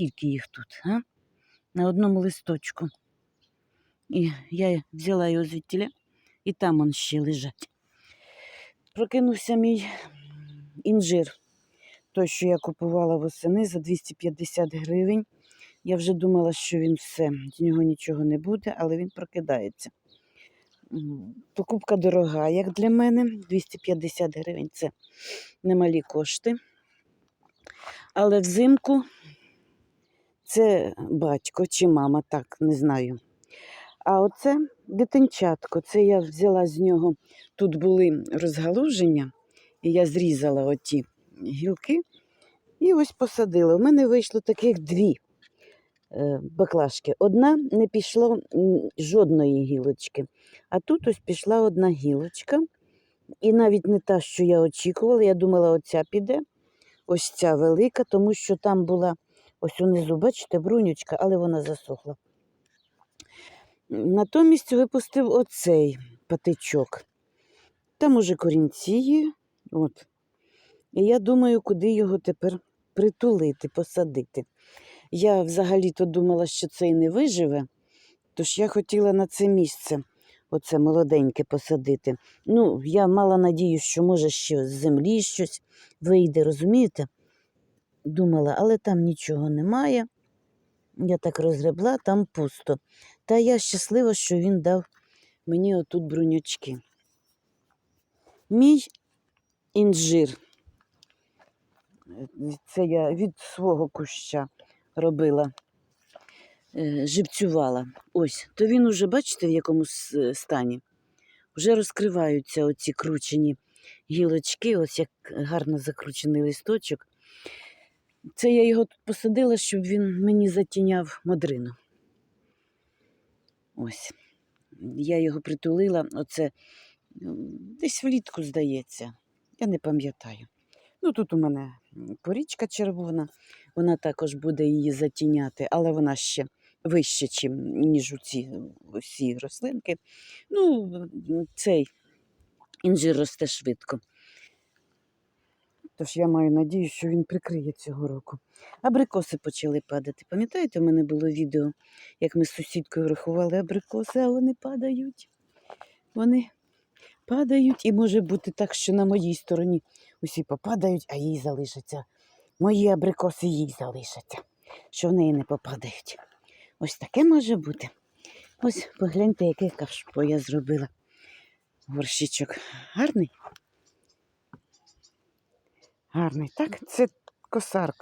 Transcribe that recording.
скільки їх тут, а? На одному листочку. І я взяла його звідтіля, і там он ще лежать. Прокинувся мій інжир, той, що я купувала восени за 250 гривень. Я вже думала, що він все, з нього нічого не буде, але він прокидається. Покупка дорога, як для мене. 250 гривень це немалі кошти. Але взимку це батько чи мама, так, не знаю. А оце дитинчатко. Це я взяла з нього. Тут були розгалуження, і я зрізала оті гілки і ось посадила. У мене вийшло таких дві е, баклажки. Одна не пішло жодної гілочки. А тут ось пішла одна гілочка. І навіть не та, що я очікувала. Я думала, оця піде, ось ця велика, тому що там була ось унизу, бачите, брунючка, але вона засохла. Натомість випустив оцей патичок. Там уже корінці є. От. І я думаю, куди його тепер притулити, посадити. Я взагалі-то думала, що цей не виживе, тож я хотіла на це місце, оце молоденьке посадити. Ну, я мала надію, що може ще з землі щось вийде, розумієте? Думала, але там нічого немає. Я так розгребла, там пусто. Та я щаслива, що він дав мені отут брунячки. Мій інжир. Це я від свого куща робила, е, живцювала. Ось, то він уже, бачите, в якому стані? Вже розкриваються оці кручені гілочки, ось як гарно закручений листочок. Це я його тут посадила, щоб він мені затіняв модрину. Ось. Я його притулила, оце десь влітку, здається. Я не пам'ятаю. Ну, тут у мене порічка червона, вона також буде її затіняти, але вона ще вище, ніж ці всі рослинки. Ну, цей інжир росте швидко. Тож я маю надію, що він прикриє цього року. Абрикоси почали падати. Пам'ятаєте, у мене було відео, як ми з сусідкою рахували абрикоси, а вони падають. Вони падають, і може бути так, що на моїй стороні усі попадають, а їй залишаться. Мої абрикоси їй залишаться, що в неї не попадають. Ось таке може бути. Ось погляньте, яке кашпо я зробила. Горщичок. Гарний? Гарний, так? Це косарка.